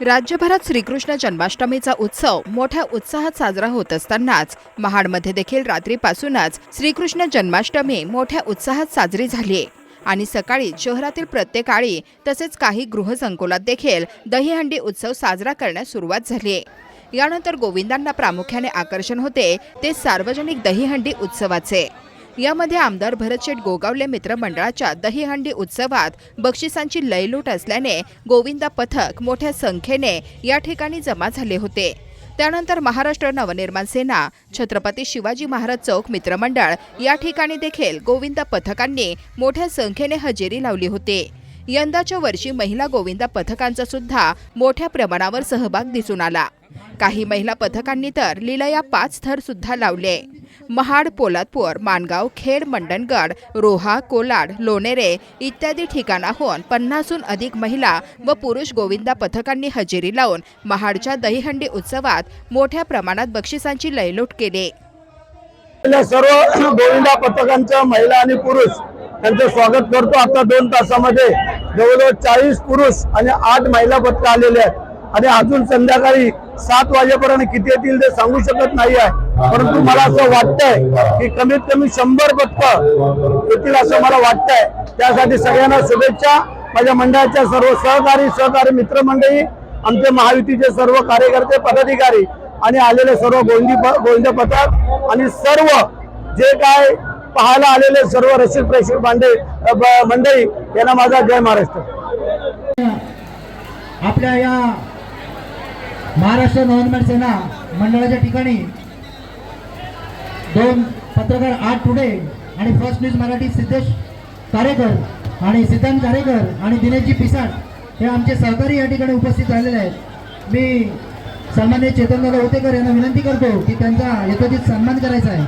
राज्यभरात श्रीकृष्ण जन्माष्टमीचा उत्सव मोठ्या उत्साहात साजरा होत असतानाच महाडमध्ये देखील रात्रीपासूनच श्रीकृष्ण जन्माष्टमी मोठ्या उत्साहात साजरी झाली आणि सकाळी शहरातील प्रत्येक आळी तसेच काही गृहसंकुलात देखील दहीहंडी उत्सव साजरा करण्यास सुरुवात झाली यानंतर गोविंदांना प्रामुख्याने आकर्षण होते ते सार्वजनिक दहीहंडी उत्सवाचे. यामध्ये आमदार भरतशेठ गोगावले मित्रमंडळाच्या दहीहंडी उत्सवात बक्षिसांची लयलूट असल्याने गोविंदा पथक मोठ्या संख्येने या ठिकाणी जमा झाले होते. त्यानंतर महाराष्ट्र नवनिर्माण सेना छत्रपती शिवाजी महाराज चौक मित्रमंडळ या ठिकाणी देखील गोविंदा पथकांनी मोठ्या संख्येने हजेरी लावली होती. यंदाच्या वर्षी महिला गोविंदा पथकांचा सुद्धा मोठ्या प्रमाणावर सहभाग दिसून आला. काही महिला पथकांनी तर लिलया पाच थर सुद्धा लावले. महाड पोलादपूर माणगाव खेड मंडणगड रोहा कोलाड लोणेरे इत्यादी ठिकाणाहून पन्नासहून अधिक महिला व पुरुष गोविंदा पथकांनी हजेरी लावून महाडच्या दहीहंडी उत्सवात मोठ्या प्रमाणात बक्षिसांची लयलूट केली. सर्व गोविंदा पथकांच्या महिला आणि पुरुष त्यांचं स्वागत करतो आता दोन तासामध्ये. जवळजवळ चाळीस पुरुष आणि आठ महिला पथकं आलेले आहेत. आणि अजून संध्याकाळी सात वाजेपर्यंत किती येतील ते सांगू शकत नाही आहे. परंतु मला असं वाटतंय की कमीत कमी शंभर पथक येतील असं मला वाटतंय. त्यासाठी सगळ्यांना शुभेच्छा. माझ्या मंडळाच्या सर्व सहकारी सहकारी मित्रमंडळी आमचे महायुतीचे सर्व कार्यकर्ते पदाधिकारी आणि आलेले सर्व गोविंदी गोविंद पथक आणि सर्व जे काय पाहायला आलेले सर्व रसिक प्रेक्षक बांधे मंडळी यांना माझा जय महाराष्ट्र. आपल्या या महाराष्ट्र नवनिर्माण सेना मंडळाच्या ठिकाणी दोन पत्रकार आठ टुडे आणि फर्स्ट न्यूज मराठी सिद्धेश कारेकर आणि सिद्धांत कारेकर आणि दिनेशजी पिसाट हे आमचे सहकारी या ठिकाणी उपस्थित झालेले आहेत. मी सन्मान्य चेतनदादा उतेकर यांना विनंती करतो की त्यांचा यथोचित सन्मान करायचा आहे.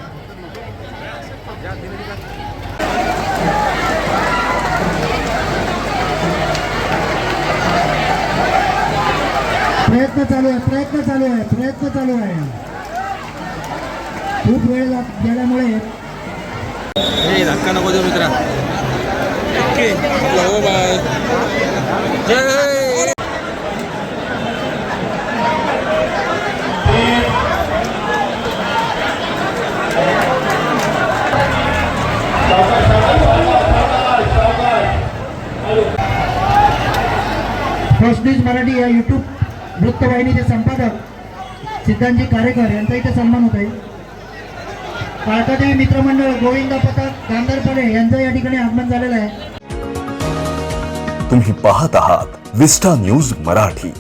प्रयत्न चालू आहे प्रयत्न चालू आहे प्रयत्न चालू आहे. खूप वेळ गेल्यामुळे. धक्का नको देऊ मित्रा. ओके हो बाय. न्यूज मराठी या यूट्यूब वृत्तवाहिनीचे संपादक सिद्धांजी कारेकर यांचा इथे सन्मान होत आहे काळकादेवी मित्रमंडळ गोविंदा पथक गांधरपणे यांचं या ठिकाणी आगमन झालेलं आहे. तुम्ही पाहत आहात विस्टा न्यूज मराठी.